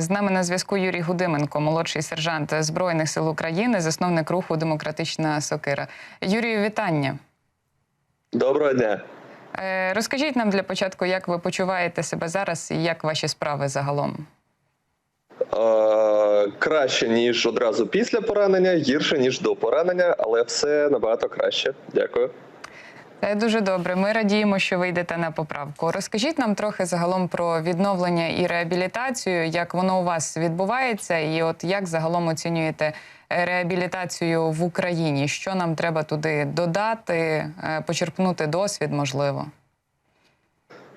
З нами на зв'язку Юрій Гудименко, молодший сержант Збройних сил України, засновник руху Демократична Сокира. Юрію, вітання. Доброго дня. Е, Розкажіть нам для початку, як ви почуваєте себе зараз і як ваші справи загалом? Е, краще ніж одразу після поранення, гірше ніж до поранення, але все набагато краще. Дякую. Це дуже добре. Ми радіємо, що ви йдете на поправку. Розкажіть нам трохи загалом про відновлення і реабілітацію, як воно у вас відбувається, і от як загалом оцінюєте е, реабілітацію в Україні? Що нам треба туди додати, е, почерпнути досвід, можливо?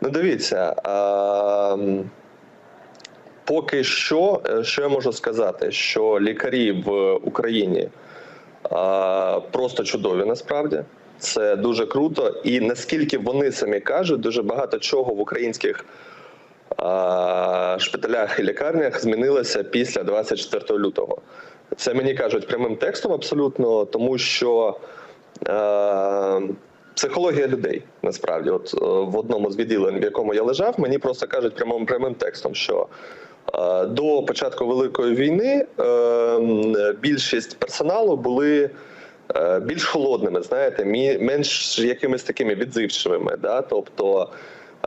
Ну, дивіться. е, поки що, е, що я можу сказати, що лікарі в Україні е, просто чудові насправді. Це дуже круто, і наскільки вони самі кажуть, дуже багато чого в українських а, шпиталях і лікарнях змінилося після 24 лютого. Це мені кажуть прямим текстом абсолютно, тому що е, психологія людей насправді, от е, в одному з відділень, в якому я лежав, мені просто кажуть прямим прямим текстом, що до початку великої війни е, більшість персоналу були. Е, Більш холодними, знаєте, менш якимись такими відзивчивими, да? тобто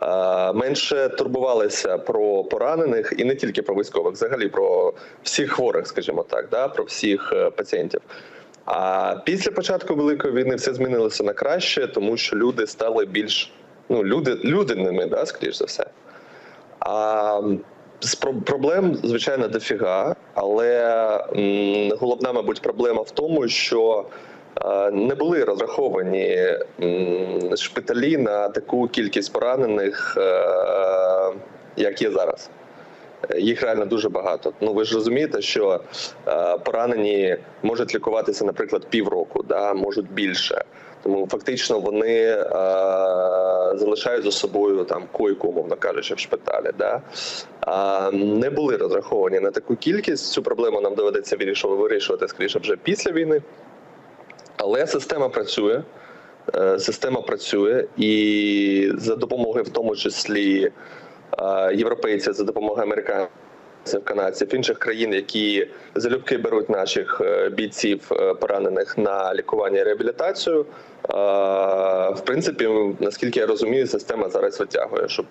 е, менше турбувалися про поранених і не тільки про військових, взагалі про всіх хворих, скажімо так, да? про всіх е, пацієнтів. А після початку великої війни все змінилося на краще, тому що люди стали більш ну люди людяними, да, скоріш за все. А проблем, звичайно, дофіга, але м, головна, мабуть, проблема в тому, що не були розраховані шпиталі на таку кількість поранених, е, як є зараз. Їх реально дуже багато. Ну ви ж розумієте, що е, поранені можуть лікуватися, наприклад, півроку, да, можуть більше. Тому фактично вони е, залишають за собою там койку, умовно кажучи, в шпиталі. Да? А, не були розраховані на таку кількість. Цю проблему нам доведеться вирішувати скоріше вже після війни. Але система працює. Е, Система працює, і за допомогою, в тому числі е, європейців, за допомогою американців, канадців, інших країн, які залюбки беруть наших е, бійців поранених на лікування і реабілітацію. В принципі, наскільки я розумію, система зараз витягує. Щоб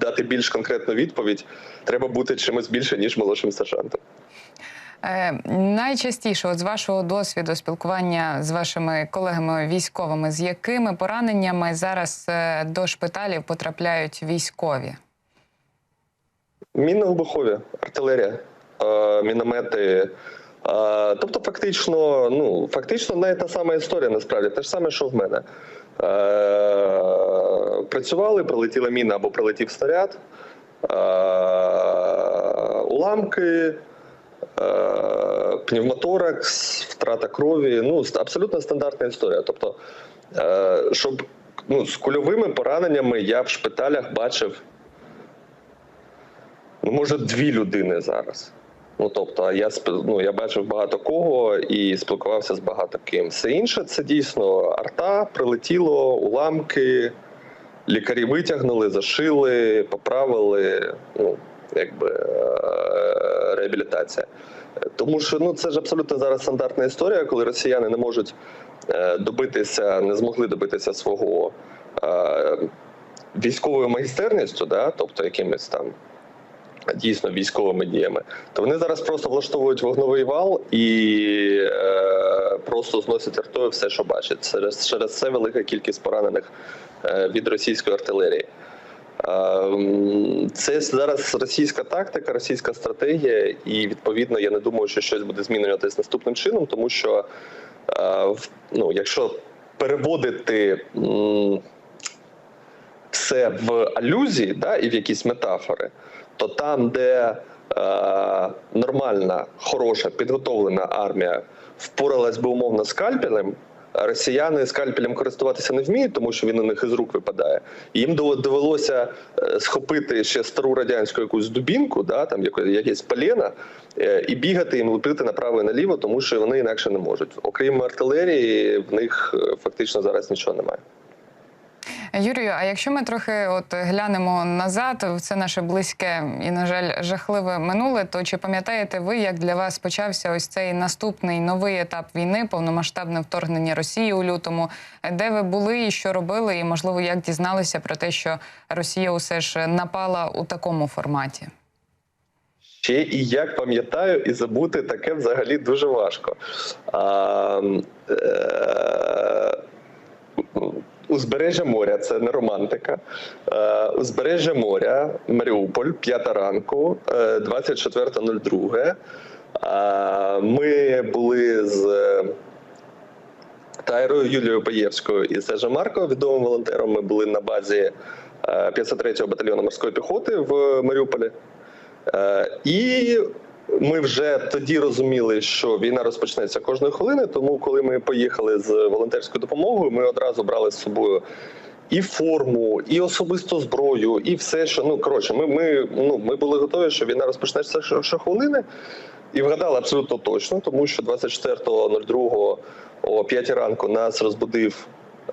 дати більш конкретну відповідь, треба бути чимось більше ніж молодшим сержантом. Е, найчастіше, от з вашого досвіду спілкування з вашими колегами військовими, з якими пораненнями зараз е, до шпиталів потрапляють військові? Мінно-вибухові, артилерія, е, міномети. Тобто, фактично, ну фактично навіть та сама історія, насправді те ж саме, що в мене. Працювали, прилетіла міна або прилетів снаряд, уламки, пневмоторакс, втрата крові. Ну, абсолютно стандартна історія. Тобто, е, щоб ну, з кульовими пораненнями я в шпиталях бачив ну, може, дві людини зараз. Ну тобто, я ну, я бачив багато кого і спілкувався з багато ким. Все інше це дійсно арта, прилетіло, уламки, лікарі витягнули, зашили, поправили. Ну, якби е, реабілітація. Тому що ну це ж абсолютно зараз стандартна історія, коли росіяни не можуть е, добитися, не змогли добитися свого е, військовою майстерністю, да, тобто якимись там дійсно військовими діями, то вони зараз просто влаштовують вогновий вал і е, просто зносять артою все, що бачать. Через, через це велика кількість поранених е, від російської артилерії. Це зараз російська тактика, російська стратегія, і відповідно я не думаю, що щось буде змінюватись наступним чином, тому що ну, якщо переводити все в алюзії да, і в якісь метафори, то там, де е, нормальна, хороша, підготовлена армія впоралась би умовно скальпелем, росіяни скальпелем користуватися не вміють, тому що він у них із рук випадає. Їм довелося е, схопити ще стару радянську якусь дубінку, да, там якесь полено, е, і бігати їм лупити направо і наліво, тому що вони інакше не можуть. Окрім артилерії, в них е, фактично зараз нічого немає. Юрію, а якщо ми трохи от глянемо назад, це наше близьке і, на жаль, жахливе минуле, то чи пам'ятаєте ви, як для вас почався ось цей наступний новий етап війни, повномасштабне вторгнення Росії у лютому? Де ви були і що робили? І можливо, як дізналися про те, що Росія усе ж напала у такому форматі? Ще і як пам'ятаю, і забути таке взагалі дуже важко. А, е, Узбережжя моря це не романтика. Е, Узбережжя моря, Маріуполь, п'ята ранку, е, 24.02. Е, Ми були з Тайрою Юлією Паєвською і Сержем Марко, відомим волонтером. Ми були на базі е, 53-го батальйону морської піхоти в Маріуполі. Е, І ми вже тоді розуміли, що війна розпочнеться кожної хвилини. Тому, коли ми поїхали з волонтерською допомогою, ми одразу брали з собою і форму, і особисту зброю, і все, що ну коротше, ми, ми, ну, ми були готові, що війна розпочнеться що- щохвилини. І вгадали абсолютно точно, тому що 24.02 о 5 ранку нас розбудив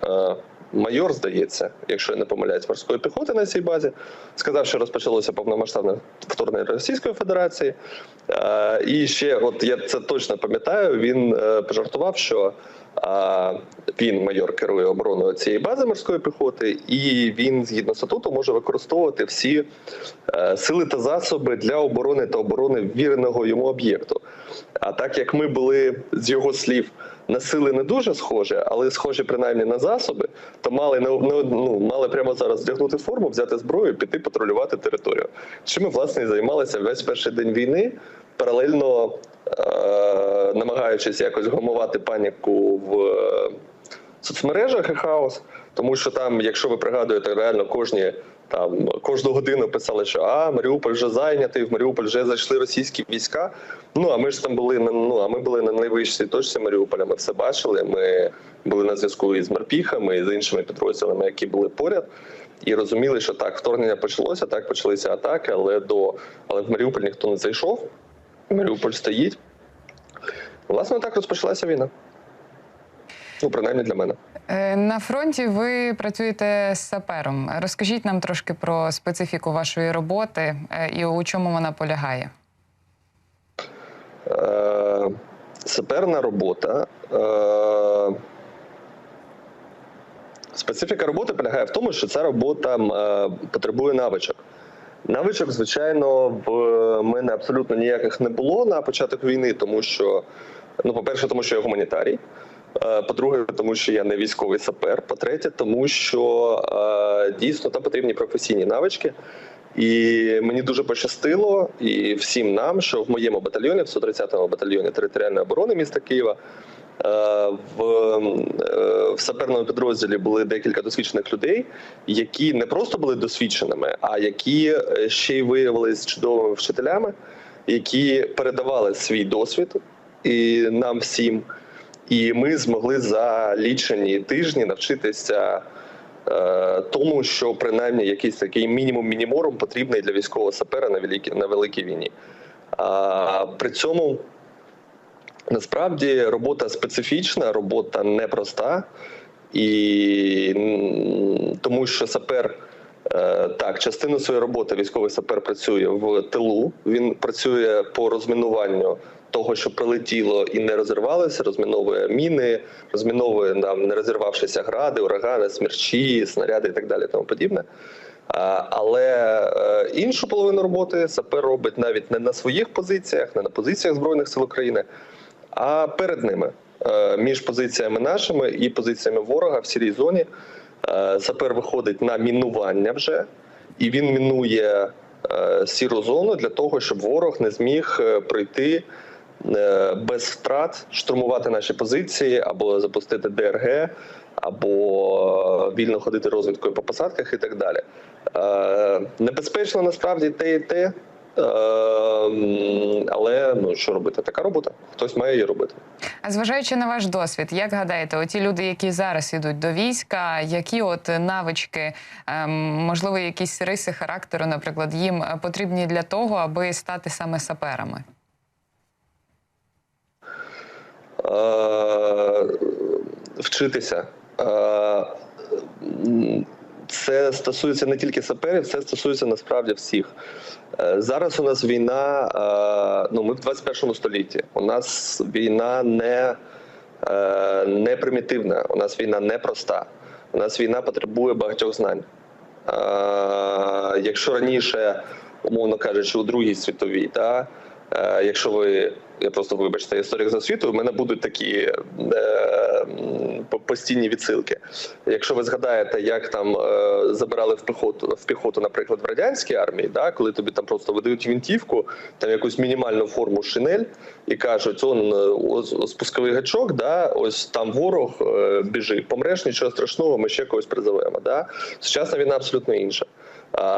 е, майор, здається, якщо я не помиляюсь, морської піхоти на цій базі. Сказав, що розпочалося повномасштабне вторгнення Російської Федерації. Е, і ще, от я це точно пам'ятаю, він е, пожартував, що він майор керує обороною цієї бази морської піхоти, і він згідно статуту може використовувати всі е, сили та засоби для оборони та оборони віреного йому об'єкту. А так як ми були з його слів на сили не дуже схожі, але схожі принаймні на засоби, то мали не, ну, мали прямо зараз вдягнути форму, взяти зброю, піти патрулювати територію. Чим ми власне і займалися весь перший день війни, паралельно е- намагаючись якось гамувати паніку в е, соцмережах і хаос, тому що там, якщо ви пригадуєте, реально кожні. Там кожну годину писали, що а Маріуполь вже зайнятий, в Маріуполь вже зайшли російські війська. Ну а ми ж там були на ну а ми були на найвищій точці Маріуполя. Ми все бачили. Ми були на зв'язку із Марпіхами і з іншими підрозділами, які були поряд, і розуміли, що так вторгнення почалося, так почалися атаки, але до але в Маріуполь ніхто не зайшов. Маріуполь стоїть. Власне, так розпочалася війна. Ну, принаймні для мене. Е, На фронті ви працюєте з сапером. Розкажіть нам трошки про специфіку вашої роботи е, і у чому вона полягає. Е, саперна робота. Е, специфіка роботи полягає в тому, що ця робота е, потребує навичок. Навичок, звичайно, в мене абсолютно ніяких не було на початок війни, тому що, ну, по-перше, тому що я гуманітарій. Е, По-друге, тому що я не військовий сапер. По-третє, тому що е, дійсно там потрібні професійні навички. І мені дуже пощастило, і всім нам, що в моєму батальйоні, в 130-му батальйоні територіальної оборони міста Києва, е, в, в саперному підрозділі були декілька досвідчених людей, які не просто були досвідченими, а які ще й виявилися чудовими вчителями, які передавали свій досвід і нам всім. І ми змогли за лічені тижні навчитися е, тому, що принаймні якийсь такий мінімум мініморум потрібний для військового сапера на великій на великій війні. А при цьому насправді робота специфічна, робота непроста, і тому що сапер. е, Так, частину своєї роботи військовий сапер працює в тилу. Він працює по розмінуванню того, що прилетіло і не розірвалося, розміновує міни, розміновує там не розірвавшися гради, урагани, смерчі, снаряди і так далі. Тому подібне. Але е, іншу половину роботи сапер робить навіть не на своїх позиціях, не на позиціях збройних сил України, а перед ними Е, між позиціями нашими і позиціями ворога в сірій зоні. Е, Сапер виходить на мінування вже, і він мінує сіру зону для того, щоб ворог не зміг пройти е, без втрат, штурмувати наші позиції або запустити ДРГ, або е, вільно ходити розвідкою по посадках і так далі. Е, Небезпечно насправді те і те. Е, Але ну що робити? Така робота. Хтось має її робити. А зважаючи на ваш досвід, як гадаєте, оті люди, які зараз ідуть до війська, які от навички, ем, можливо, якісь риси характеру, наприклад, їм е, потрібні для того, аби стати саме саперами? Е, вчитися. Е, це стосується не тільки саперів, це стосується насправді всіх. Е, Зараз у нас війна. е, Ну, ми в 21 столітті. У нас війна не, е, не примітивна, у нас війна непроста. У нас війна потребує багатьох знань. Е, Якщо раніше, умовно кажучи, у Другій світовій, да, е, якщо ви, я просто вибачте, історик за освітою, у мене будуть такі е, постійні відсилки. Якщо ви згадаєте, як там е, забирали в піхоту, в піхоту, наприклад, в радянській армії, да, коли тобі там просто видають гвинтівку, там якусь мінімальну форму шинель, і кажуть, он е, ось спусковий гачок, да, ось там ворог е, біжить, помреш, нічого страшного, ми ще когось призовемо. Да? Сучасна війна абсолютно інша.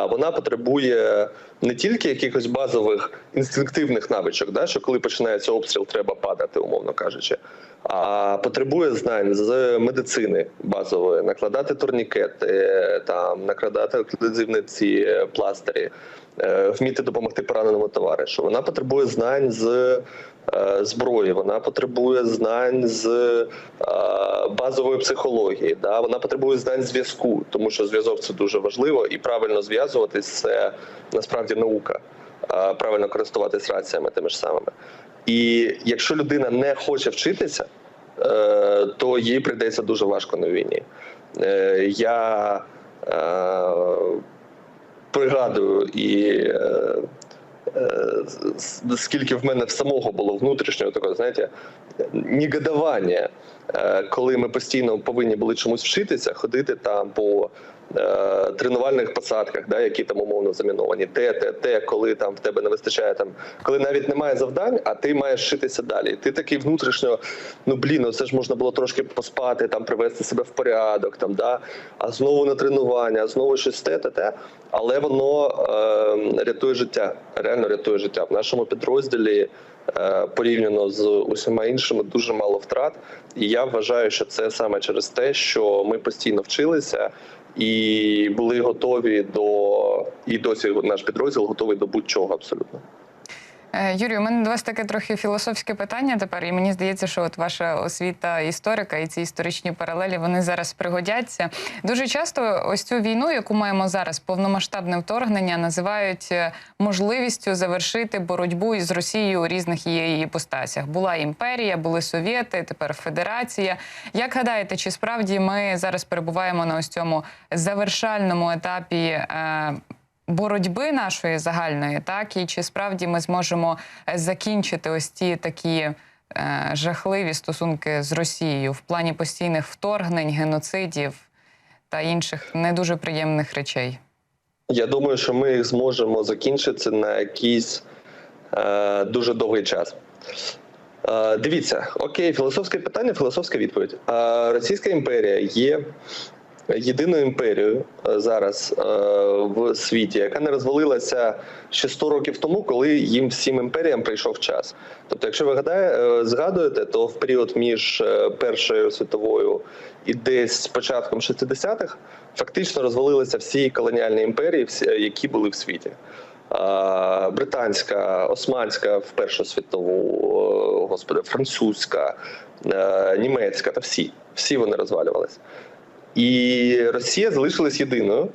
Вона потребує не тільки якихось базових інстинктивних навичок, да, що коли починається обстріл, треба падати, умовно кажучи, а потребує знань з медицини базової, накладати турнікети, там накладати оклюзивні е, пластирі, вміти допомогти пораненому товаришу. Вона потребує знань з е, зброї, вона потребує знань з е, базової психології. Да? Вона потребує знань зв'язку, тому що зв'язок це дуже важливо, і правильно зв'язуватись це насправді наука. Е, Правильно користуватись раціями тими ж самими. І якщо людина не хоче вчитися, е, то їй прийдеться дуже важко на війні. Е, Я е, пригадую і е, е, скільки в мене самого було внутрішнього такого, знаєте, негодування, коли ми постійно повинні були чомусь вчитися, ходити там по е, тренувальних посадках, да, які там умовно заміновані, те, те, те, коли там в тебе не вистачає там, коли навіть немає завдань, а ти маєш вчитися далі. Ти такий внутрішньо, ну блін, ну це ж можна було трошки поспати, там привести себе в порядок, там да, а знову на тренування, а знову щось те, те, те. Але воно е, рятує життя, реально рятує життя. В нашому підрозділі е, порівняно з усіма іншими дуже мало втрат. І я вважаю, що це саме через те, що ми постійно вчилися і були готові до і досі наш підрозділ готовий до будь-чого абсолютно. Е, Юрію, у мене до вас таке трохи філософське питання тепер, і мені здається, що от ваша освіта історика і ці історичні паралелі вони зараз пригодяться. Дуже часто ось цю війну, яку маємо зараз, повномасштабне вторгнення, називають е, можливістю завершити боротьбу із Росією у різних її іпостасях. Була імперія, були совєти, тепер федерація. Як гадаєте, чи справді ми зараз перебуваємо на ось цьому завершальному етапі? Е, боротьби нашої загальної, так і чи справді ми зможемо е, закінчити ось ці такі е, жахливі стосунки з Росією в плані постійних вторгнень, геноцидів та інших не дуже приємних речей? Я думаю, що ми їх зможемо закінчити на якийсь е, дуже довгий час. Е, дивіться, окей, філософське питання, філософська відповідь. Е, Російська імперія є єдиною імперією е, зараз е, в світі, яка не розвалилася ще 100 років тому, коли їм всім імперіям прийшов час. Тобто, якщо ви гадає, е, згадуєте, то в період між Першою світовою і десь початком 60-х фактично розвалилися всі колоніальні імперії, які були в світі. Британська, Османська в Першу світову, господи, французька, німецька та всі. Всі вони розвалювалися. І Росія залишилась єдиною,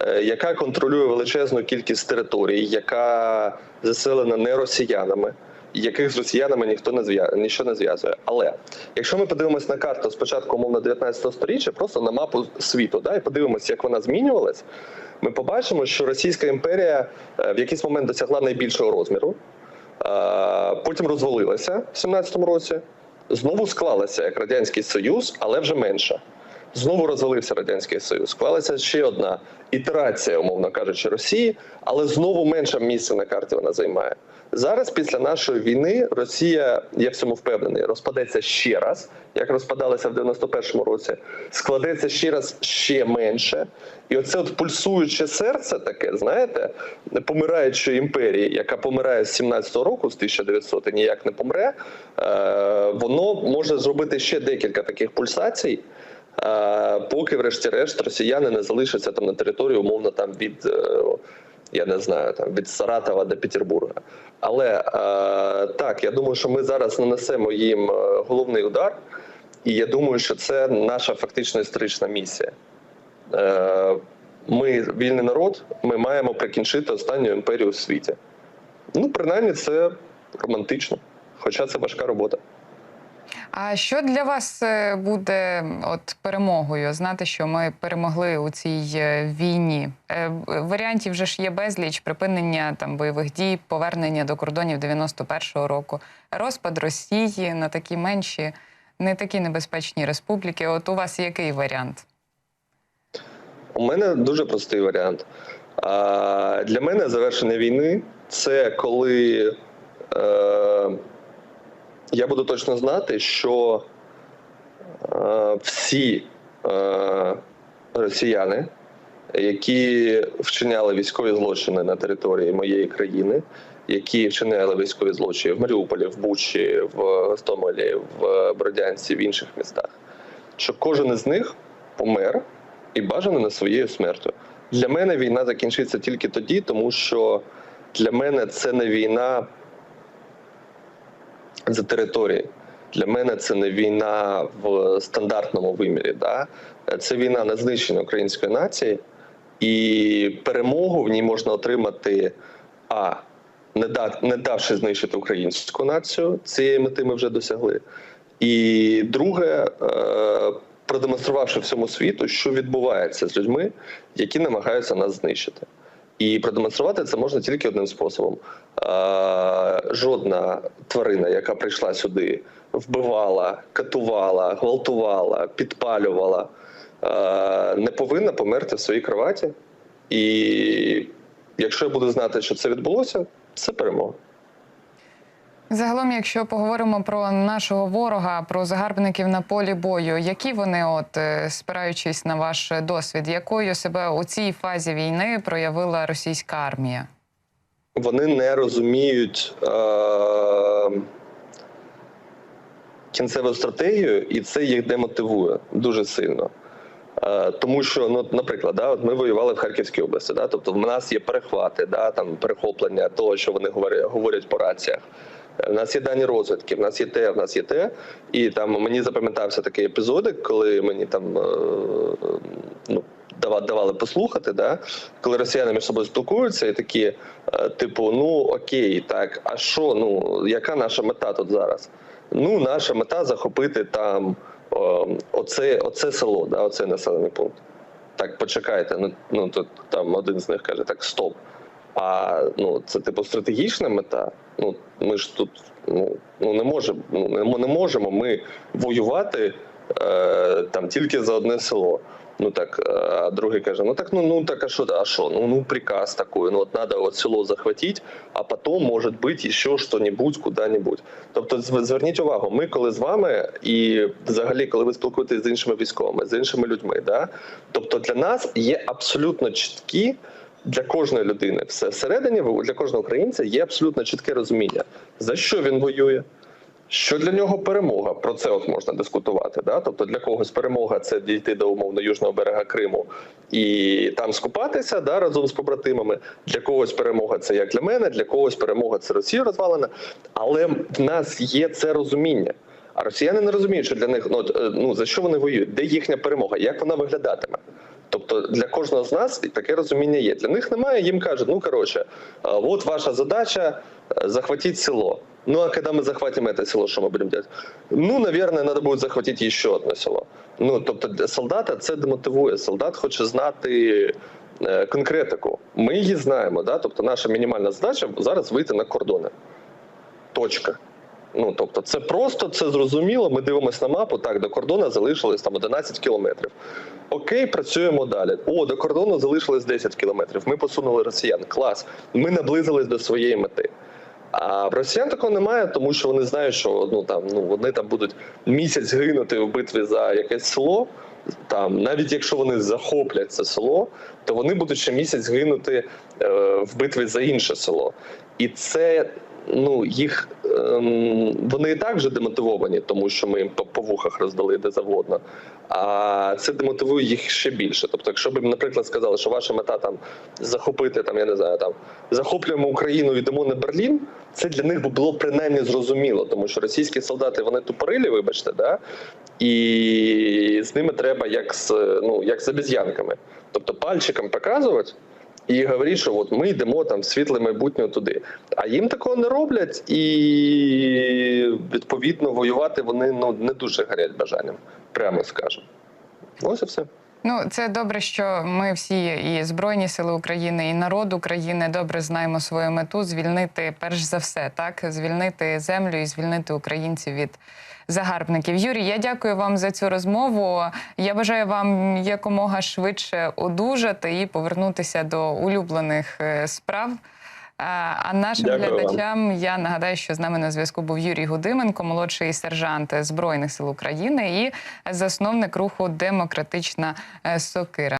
е, яка контролює величезну кількість територій, яка заселена не росіянами, яких з росіянами ніхто не зв'я... нічого не зв'язує. Але якщо ми подивимося на карту спочатку, умовно 19 століття, просто на мапу світу, да, і подивимося, як вона змінювалась, ми побачимо, що Російська імперія е, в якийсь момент досягла найбільшого розміру, е, потім розвалилася в 17-му році, знову склалася як Радянський Союз, але вже менша. Знову розвалився радянський союз. Склалася ще одна ітерація, умовно кажучи, Росії, але знову менше місця на карті вона займає. Зараз, після нашої війни, Росія, я в цьому впевнений, розпадеться ще раз, як розпадалася в 91-му році, складеться ще раз ще менше. І оце от пульсуюче серце, таке, знаєте, помираючої імперії, яка помирає з 17-го року, з 1900 і ніяк не помре, е, воно може зробити ще декілька таких пульсацій. Поки, врешті-решт, росіяни не залишаться там на території, умовно там від е, я не знаю, там від Саратова до Петербурга. Але е, так, я думаю, що ми зараз нанесемо їм е, головний удар, і я думаю, що це наша фактично історична місія. ми вільний народ, ми маємо прикінчити останню імперію у світі. Ну, принаймні, це романтично, хоча це важка робота. А що для вас е, буде от перемогою? Знати, що ми перемогли у цій е, війні? Е, Варіантів вже ж є безліч припинення там бойових дій, повернення до кордонів 91-го року, розпад Росії на такі менші, не такі небезпечні республіки. От у вас який варіант? У мене дуже простий варіант. Для мене завершення війни це коли я буду точно знати, що е, всі е, росіяни, які вчиняли військові злочини на території моєї країни, які вчиняли військові злочини в Маріуполі, в Бучі, в Гостомелі, в Бродянці, в інших містах, що кожен із них помер і бажано не своєю смертю. Для мене війна закінчиться тільки тоді, тому що для мене це не війна за території. Для мене це не війна в стандартному вимірі. Да? Це війна на знищення української нації, і перемогу в ній можна отримати а. Не, да, не давши знищити українську націю, цієї мети ми вже досягли. І друге, е, продемонструвавши всьому світу, що відбувається з людьми, які намагаються нас знищити. І продемонструвати це можна тільки одним способом. Жодна тварина, яка прийшла сюди, вбивала, катувала, гвалтувала, підпалювала, не повинна померти в своїй кроваті. І якщо я буду знати, що це відбулося, це перемога. Загалом, якщо поговоримо про нашого ворога, про загарбників на полі бою, які вони, от е, спираючись на ваш досвід, якою себе у цій фазі війни проявила російська армія? вони не розуміють е- кінцеву стратегію, і це їх демотивує дуже сильно. Е, Тому що, ну, наприклад, да, от ми воювали в Харківській області, да, тобто в нас є перехвати, да, там перехоплення того, що вони говорять, говорять по раціях. Е, В нас є дані розвідки, в нас є те, в нас є те. І там мені запам'ятався такий епізодик, коли мені там е, ну, давали послухати, да, коли росіяни між собою спілкуються, і такі, е, типу, ну окей, так, а що, ну яка наша мета тут зараз? Ну, наша мета захопити там о, оце, оце село, да, оцей населений пункт. Так, почекайте. Ну, ну тут там один з них каже: так, стоп. А ну це типу стратегічна мета. Ну ми ж тут ну, ну не можемо, ну не, можемо ми воювати е, там тільки за одне село. Ну так, е, а другий каже: ну так, ну ну так, а що, а що? Ну ну приказ такой, ну от надо от село захватити, а потім може бути ще що-небудь куди-небудь. Тобто, зверніть увагу, ми коли з вами, і взагалі, коли ви спілкуєтесь з іншими військовими, з іншими людьми, да? тобто для нас є абсолютно чіткі для кожної людини, все всередині для кожного українця є абсолютно чітке розуміння, за що він воює. Що для нього перемога? Про це от можна дискутувати. Да? Тобто для когось перемога це дійти до умовно южного берега Криму і там скупатися да, разом з побратимами. Для когось перемога це як для мене, для когось перемога це Росія розвалена. Але в нас є це розуміння. А росіяни не розуміють, що для них ну, е, ну за що вони воюють, де їхня перемога, як вона виглядатиме. Тобто для кожного з нас таке розуміння є. Для них немає. Їм кажуть, ну коротше, от ваша задача е, захватить село. Ну а когда мы захватим это село, що ми будемо делать? Ну, наверное, надо буде захватити ще одне село. Ну тобто, солдата це демотивує. Солдат хоче знати е, конкретику. Ми її знаємо. Да? Тобто, наша мінімальна задача зараз вийти на кордони. Точка. Ну тобто, це просто це зрозуміло. Ми дивимося на мапу. Так, до кордону залишилось там 11 кілометрів. Окей, працюємо далі. О, до кордону залишилось 10 кілометрів. Ми посунули росіян. Клас. Ми наблизились до своєї мети. А в росіян такого немає, тому що вони знають, що ну там ну вони там будуть місяць гинути в битві за якесь село. Там, навіть якщо вони захоплять це село, то вони будуть ще місяць гинути е, в битві за інше село. І це ну їх ем, вони і так вже демотивовані, тому що ми їм по, по вухах роздали де завгодно. А це демотивує їх ще більше. Тобто, якщо б їм, наприклад, сказали, що ваша мета там захопити там, я не знаю, там захоплюємо Україну, йдемо на Берлін. Це для них було принаймні зрозуміло, тому що російські солдати вони тупорилі, вибачте, да і з ними треба як з ну як з обіз'янками. Тобто пальчиком показувати і говорить, що от ми йдемо там світле майбутнє туди. А їм такого не роблять, і відповідно воювати вони ну не дуже гарять бажанням, прямо скажемо. Ось і все. Ну, це добре, що ми всі і Збройні Сили України, і народ України добре знаємо свою мету звільнити перш за все, так звільнити землю і звільнити українців від загарбників. Юрій, я дякую вам за цю розмову. Я бажаю вам якомога швидше одужати і повернутися до улюблених е, справ. А нашим Дякую вам. глядачам я нагадаю, що з нами на зв'язку був Юрій Гудименко, молодший сержант Збройних сил України і засновник руху Демократична е, Сокира.